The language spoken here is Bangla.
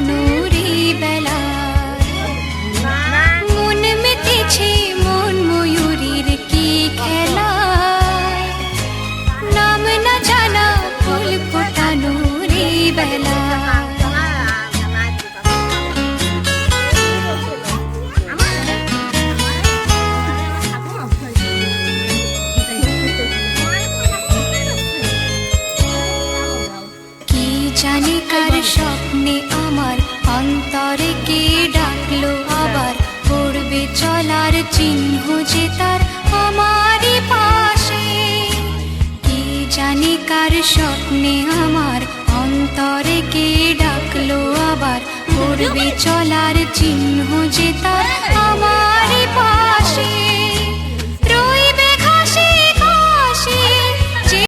জানো জানি কার স্বপ্নে আমার অন্তরে কে ডাকলো আবার? পড়বে চলার চিহ্ন যে তার আমারই পাশে। কি জানি কার স্বপ্নে আমার অন্তরে কে ডাকলো আবার? পড়বে চলার চিহ্ন যে তার আমার